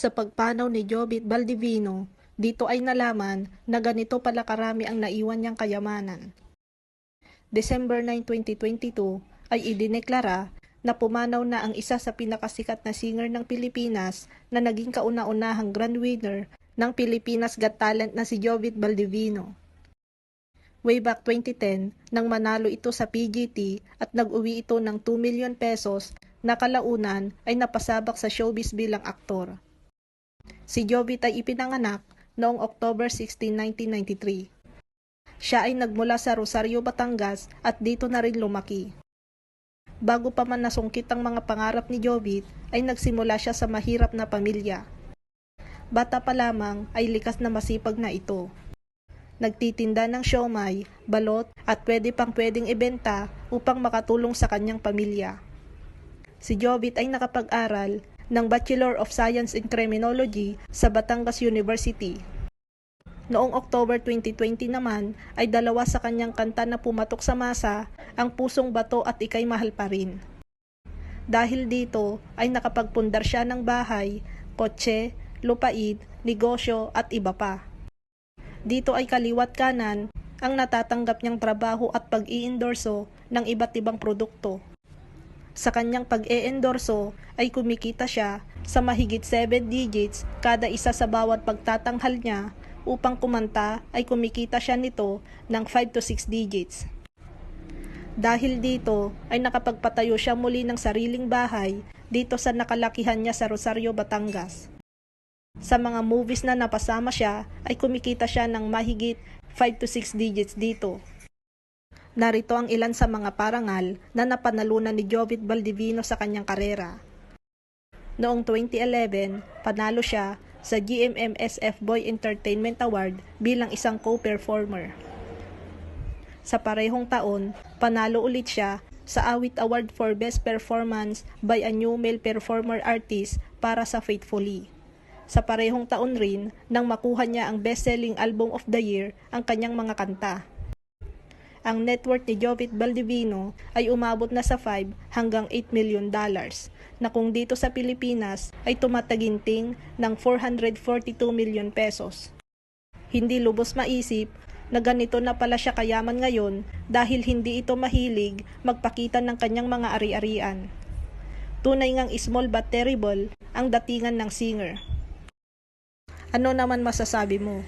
Sa pagpanaw ni Jobit Baldivino, dito ay nalaman na ganito pala karami ang naiwan niyang kayamanan. December 9, 2022 ay idineklara na pumanaw na ang isa sa pinakasikat na singer ng Pilipinas na naging kauna-unahang grand winner ng Pilipinas Got Talent na si Jovit Baldivino. Way back 2010, nang manalo ito sa PGT at nag-uwi ito ng 2 million pesos na kalaunan ay napasabak sa showbiz bilang aktor. Si Jovit ay ipinanganak noong October 16, 1993. Siya ay nagmula sa Rosario, Batangas at dito na rin lumaki. Bago pa man nasungkit ang mga pangarap ni Jovit, ay nagsimula siya sa mahirap na pamilya. Bata pa lamang ay likas na masipag na ito. Nagtitinda ng siomay, balot at pwede pang pwedeng ibenta upang makatulong sa kanyang pamilya. Si Jovit ay nakapag-aral ng Bachelor of Science in Criminology sa Batangas University. Noong October 2020 naman ay dalawa sa kanyang kanta na pumatok sa masa, ang Pusong Bato at Ikay Mahal Pa Rin. Dahil dito ay nakapagpundar siya ng bahay, kotse, lupaid, negosyo at iba pa. Dito ay kaliwat kanan ang natatanggap niyang trabaho at pag-iendorso ng iba't ibang produkto. Sa kanyang pag-e-endorso ay kumikita siya sa mahigit 7 digits kada isa sa bawat pagtatanghal niya upang kumanta ay kumikita siya nito ng 5 to 6 digits. Dahil dito ay nakapagpatayo siya muli ng sariling bahay dito sa nakalakihan niya sa Rosario, Batangas. Sa mga movies na napasama siya ay kumikita siya ng mahigit 5 to 6 digits dito. Narito ang ilan sa mga parangal na napanalunan ni Jovit Baldivino sa kanyang karera. Noong 2011, panalo siya sa GMMSF Boy Entertainment Award bilang isang co-performer. Sa parehong taon, panalo ulit siya sa Awit Award for Best Performance by a New Male Performer Artist para sa Faithfully. Sa parehong taon rin, nang makuha niya ang best-selling album of the year ang kanyang mga kanta. Ang net worth ni Jovit Baldivino ay umabot na sa 5 hanggang 8 million dollars, na kung dito sa Pilipinas ay tumataginting ng 442 million pesos. Hindi lubos maisip na ganito na pala siya kayaman ngayon dahil hindi ito mahilig magpakita ng kanyang mga ari-arian. Tunay ngang small but terrible ang datingan ng singer. Ano naman masasabi mo?